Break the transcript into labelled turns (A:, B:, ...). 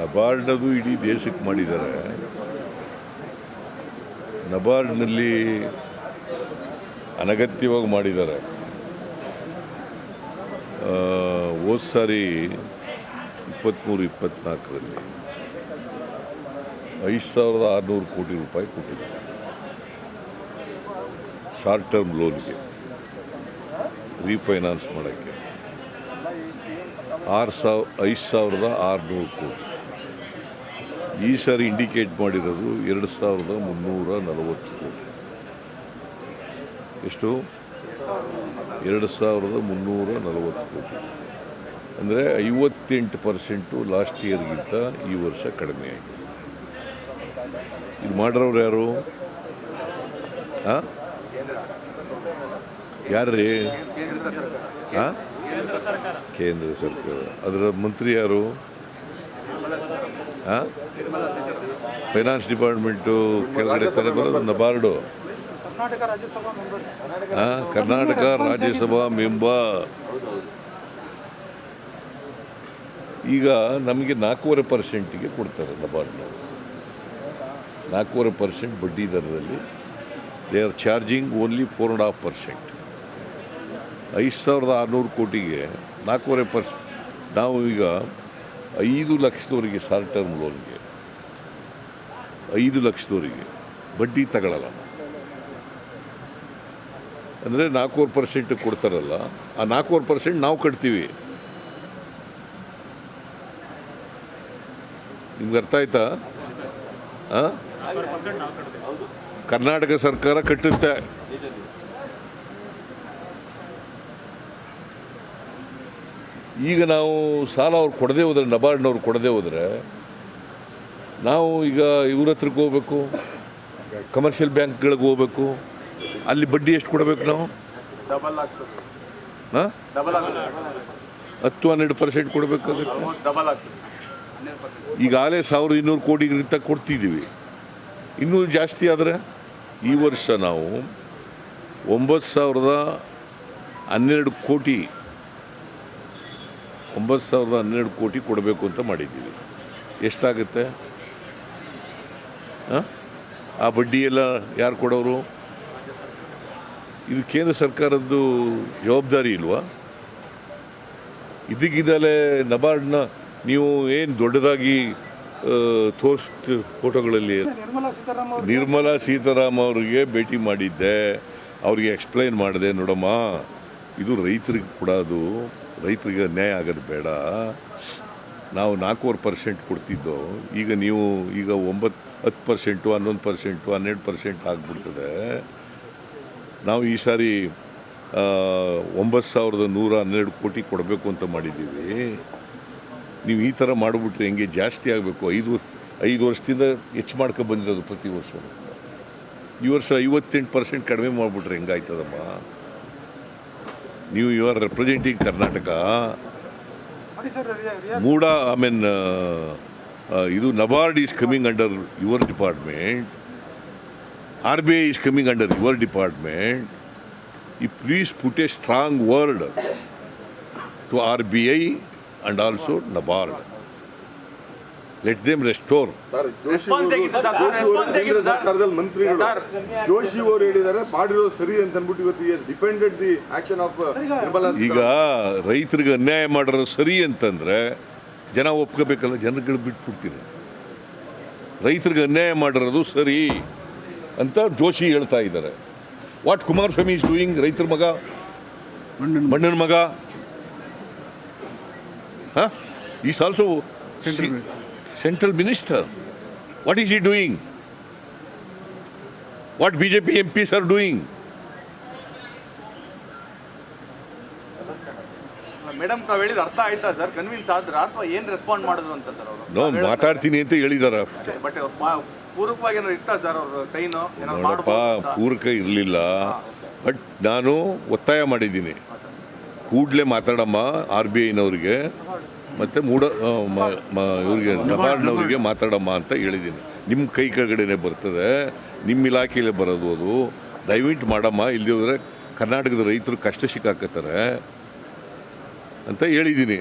A: ನಬಾರ್ಡದು ಇಡೀ ದೇಶಕ್ಕೆ ಮಾಡಿದ್ದಾರೆ. ನಬಾರ್ಡ್ನಲ್ಲಿ ಅನಗತ್ಯವಾಗಿ ಮಾಡಿದ್ದಾರೆ. ಹೋದ ಸಾರಿ ಇಪ್ಪತ್ತ್ಮೂರು ಇಪ್ಪತ್ತ್ನಾಲ್ಕರಲ್ಲಿ ಐದು ಸಾವಿರದ ಆರುನೂರು ಕೋಟಿ ರೂಪಾಯಿ ಕೊಟ್ಟಿದ್ದಾರೆ. ಶಾರ್ಟ್ ಟರ್ಮ್ ಲೋನ್ಗೆ ರೀಫೈನಾನ್ಸ್ ಮಾಡೋಕ್ಕೆ ಆರು ಸಾವಿರ, ಐದು ಸಾವಿರದ ಆರುನೂರು ಕೋಟಿ. ಈ ಸಾರಿ ಇಂಡಿಕೇಟ್ ಮಾಡಿರೋದು ಎರಡು ಸಾವಿರದ ಮುನ್ನೂರ ನಲವತ್ತು ಕೋಟಿ. ಎಷ್ಟು? ಎರಡು ಸಾವಿರದ ಮುನ್ನೂರ ನಲವತ್ತು ಕೋಟಿ. ಅಂದರೆ ಐವತ್ತೆಂಟು ಪರ್ಸೆಂಟು ಲಾಸ್ಟ್ ಇಯರ್ಗಿಂತ ಈ ವರ್ಷ ಕಡಿಮೆ ಆಯಿತು ಇದು ಮಾಡಿರೋರು ಯಾರು? ಹಾಂ ಯಾರ್ರೀ? ಹಾಂ ಕೇಂದ್ರ ಸರ್ಕಾರ. ಅದರ ಮಂತ್ರಿ ಯಾರು? ಫೈನಾನ್ಸ್ ಡಿಪಾರ್ಟ್ಮೆಂಟು ಕೆಳಗಡೆ ತಲೆ ಬರೋದು ನಬಾರ್ಡು
B: ಕರ್ನಾಟಕ ರಾಜ್ಯಸಭಾ ಮೆಂಬರ್.
A: ಹಾಂ ಕರ್ನಾಟಕ ರಾಜ್ಯಸಭಾ ಮೆಂಬ. ಈಗ ನಮಗೆ ನಾಲ್ಕೂವರೆ ಪರ್ಸೆಂಟಿಗೆ ಕೊಡ್ತಾರೆ ನಬಾರ್ಡ್ನ ನಾಲ್ಕೂವರೆ ಪರ್ಸೆಂಟ್ ಬಡ್ಡಿ ದರದಲ್ಲಿ. They are charging only four and half percent ಐದು ಸಾವಿರದ ಆರುನೂರು ಕೋಟಿಗೆ ನಾಲ್ಕೂವರೆ ಪರ್ಸೆಂಟ್. ನಾವು ಈಗ ಐದು ಲಕ್ಷದವರಿಗೆ ಶಾರ್ಟ್ ಟರ್ಮ್ ಲೋನ್ಗೆ ಐದು ಲಕ್ಷದವರಿಗೆ ಬಡ್ಡಿ ತಗೊಳ್ಳಲ್ಲ ಅಂದರೆ ನಾಲ್ಕೂವರೆ ಪರ್ಸೆಂಟ್ ಕೊಡ್ತಾರಲ್ಲ ಆ ನಾಲ್ಕೂವರೆ ಪರ್ಸೆಂಟ್ ನಾವು ಕಟ್ತೀವಿ. ನಿಮ್ಗೆ ಅರ್ಥ ಆಯ್ತಾ? ಕರ್ನಾಟಕ ಸರ್ಕಾರ ಕಟ್ಟುತ್ತೆ ಈಗ ನಾವು ಸಾಲ ಅವ್ರು ಕೊಡದೆ ಹೋದ್ರೆ ನಬಾರ್ಡ್ನವ್ರು ಕೊಡದೆ ಹೋದರೆ ನಾವು ಈಗ ಇವ್ರ ಹತ್ರಕ್ಕೆ ಹೋಗ್ಬೇಕು ಕಮರ್ಷಿಯಲ್ ಬ್ಯಾಂಕ್ಗಳಿಗೆ ಹೋಗ್ಬೇಕು ಅಲ್ಲಿ ಬಡ್ಡಿ ಎಷ್ಟು ಕೊಡಬೇಕು ನಾವು? ಹಾಂ? ಹತ್ತು ಹನ್ನೆರಡು ಪರ್ಸೆಂಟ್ ಕೊಡಬೇಕಾಗುತ್ತೆ ಈಗಾಗಲೇ ಸಾವಿರದ ಇನ್ನೂರು ಕೋಟಿಗಿಂತ ಕೊಡ್ತಿದ್ದೀವಿ. ಇನ್ನೂ ಜಾಸ್ತಿ ಆದರೆ ಈ ವರ್ಷ ನಾವು ಒಂಬತ್ತು ಸಾವಿರದ ಹನ್ನೆರಡು ಕೋಟಿ ಒಂಬತ್ತು ಸಾವಿರದ ಹನ್ನೆರಡು ಕೋಟಿ ಕೊಡಬೇಕು ಅಂತ ಮಾಡಿದ್ದೀವಿ. ಎಷ್ಟಾಗುತ್ತೆ? ಆ? ಆ ಬಡ್ಡಿ ಎಲ್ಲ ಯಾರು ಕೊಡೋರು? ಇದು ಕೇಂದ್ರ ಸರ್ಕಾರದ್ದು ಜವಾಬ್ದಾರಿ ಇಲ್ವಾ? ಇದಕ್ಕಿದ್ದಲೇ ನಬಾರ್ಡ್ನ ನೀವು ಏನು ದೊಡ್ಡದಾಗಿ ತೋರಿಸ್ ಫೋಟೋಗಳಲ್ಲಿ?
B: ನಿರ್ಮಲಾ ಸೀತಾರಾಮ
A: ನಿರ್ಮಲಾ ಸೀತಾರಾಮ್ ಅವರಿಗೆ ಭೇಟಿ ಮಾಡಿದ್ದೆ. ಅವರಿಗೆ ಎಕ್ಸ್ಪ್ಲೈನ್ ಮಾಡಿದೆ ನೋಡಮ್ಮ. ಇದು ರೈತರಿಗೆ ಕೊಡೋದು ರೈತರಿಗೆ ಅನ್ಯಾಯ ಆಗೋದು ಬೇಡ. ನಾವು ನಾಲ್ಕೂವರೆ ಪರ್ಸೆಂಟ್ ಕೊಡ್ತಿದ್ದೋ, ಈಗ ನೀವು, ಈಗ ಒಂಬತ್ತು ಹತ್ತು ಪರ್ಸೆಂಟು ಹನ್ನೊಂದು ಪರ್ಸೆಂಟು ಹನ್ನೆರಡು ಪರ್ಸೆಂಟ್ ಆಗಿಬಿಡ್ತದೆ. ನಾವು ಈ ಸಾರಿ ಒಂಬತ್ತು ಸಾವಿರದ ನೂರ ಹನ್ನೆರಡು ಕೋಟಿ ಕೊಡಬೇಕು ಅಂತ ಮಾಡಿದ್ದೀವಿ. ನೀವು ಈ ಥರ ಮಾಡಿಬಿಟ್ರೆ ಹೆಂಗೆ ಜಾಸ್ತಿ ಆಗಬೇಕು? ಐದು ವರ್ಷ, ಐದು ವರ್ಷದಿಂದ ಹೆಚ್ಚು ಮಾಡ್ಕೊ ಬಂದಿರೋದು ಪ್ರತಿ ವರ್ಷ ಈ ವರ್ಷ ಐವತ್ತೆಂಟು ಪರ್ಸೆಂಟ್ ಕಡಿಮೆ ಮಾಡಿಬಿಟ್ರೆ ಹೆಂಗಾಯ್ತದಮ್ಮ? ನೀವು ಯು ಆರ್ ರೆಪ್ರೆಸೆಂಟಿಂಗ್ ಕರ್ನಾಟಕ ಮೂಡ ಐ ಮೀನ್ ಇದು NABARD is coming under your department R B I is coming under your department ಈ please put a strong word to R B I and also NABARD let them restore
C: sir Joshi ಕೇಂದ್ರ ಸರ್ಕಾರದಲ್ಲಿ ಮಂತ್ರಿಗಳು. ಜೋಶಿ ಅವರು ಹೇಳಿದ್ದಾರೆ ಮಾಡಿರೋ ಸರಿ ಅಂತ ಅಂದ್ಬಿಟ್ಟು ಇವತ್ತು ಡಿಪೆಂಡೆಡ್ ದಿ ಆಕ್ಷನ್ ಆಫ್
A: ಈಗ ರೈತರಿಗೆ ಅನ್ಯಾಯ ಮಾಡಿರೋ ಸರಿ ಅಂತಂದ್ರೆ ಜನ ಒಪ್ಕೋಬೇಕಲ್ಲ ಜನಗಳು ಬಿಟ್ಬಿಡ್ತೀನಿ. ರೈತರಿಗೆ ಅನ್ಯಾಯ ಮಾಡಿರೋದು ಸರಿ ಅಂತ ಜೋಶಿ ಹೇಳ್ತಾ ಇದ್ದಾರೆ. ವಾಟ್ ಕುಮಾರಸ್ವಾಮಿ ಇಸ್ ಡೂಯಿಂಗ್ ರೈತರ ಮಗ? ಮಣ್ಣನ ಮಗ. Is also central minister what is he doing what B J P M Ps are doing
D: madam ತಾವು ಹೇಳಿದ ಅರ್ಥ ಆಯ್ತಾ ಸರ್ ಕನ್ವಿನ್ಸ್ ಆದ್ರ? ಅಥವಾ ಏನ್ ರೆಸ್ಪಾಂಡ್ ಮಾಡಿದ್ರು ಅಂತ ಸರ್ ಅವರು?
A: ನೋ ಮಾತಾಡ್ತೀನಿ ಅಂತ ಹೇಳಿದಾರ
D: ಬಟ್ ಪೂರ್ವಕವಾಗಿ ಏನಾದ್ರು ಇತ್ತ ಸರ್ ಅವ್ರ ಸೈನು? ಏನಾದ್ರು
A: ನೋಡಪ್ಪ
D: ಮಾಡ್ಬೋದು?
A: ಪೂರಕ ಇರಲಿಲ್ಲ. ಬಟ್ ನಾನು ಒತ್ತಾಯ ಮಾಡಿದ್ದೀನಿ. ಕೂಡಲೇ ಮಾತಾಡಮ್ಮ ಆರ್ ಬಿ ಐನವ್ರಿಗೆ ಮತ್ತು ಮೂಡ ಇವ್ರಿಗೆ ನಬಾರ್ಡ್ನವ್ರಿಗೆ ಮಾತಾಡಮ್ಮ ಅಂತ ಹೇಳಿದ್ದೀನಿ. ನಿಮ್ಮ ಕೈ ಕೆಳಗಡೆನೆ ಬರ್ತದೆ, ನಿಮ್ಮ ಇಲಾಖೆಯಲ್ಲೇ ಬರೋದು ಅದು. ದಯವಿಟ್ಟು ಮಾಡಮ್ಮ ಇಲ್ಲದೆ ಹೋದರೆ ಕರ್ನಾಟಕದ ರೈತರು ಕಷ್ಟ ಸಿಕ್ಕಾಕತ್ತಾರೆ ಅಂತ ಹೇಳಿದ್ದೀನಿ.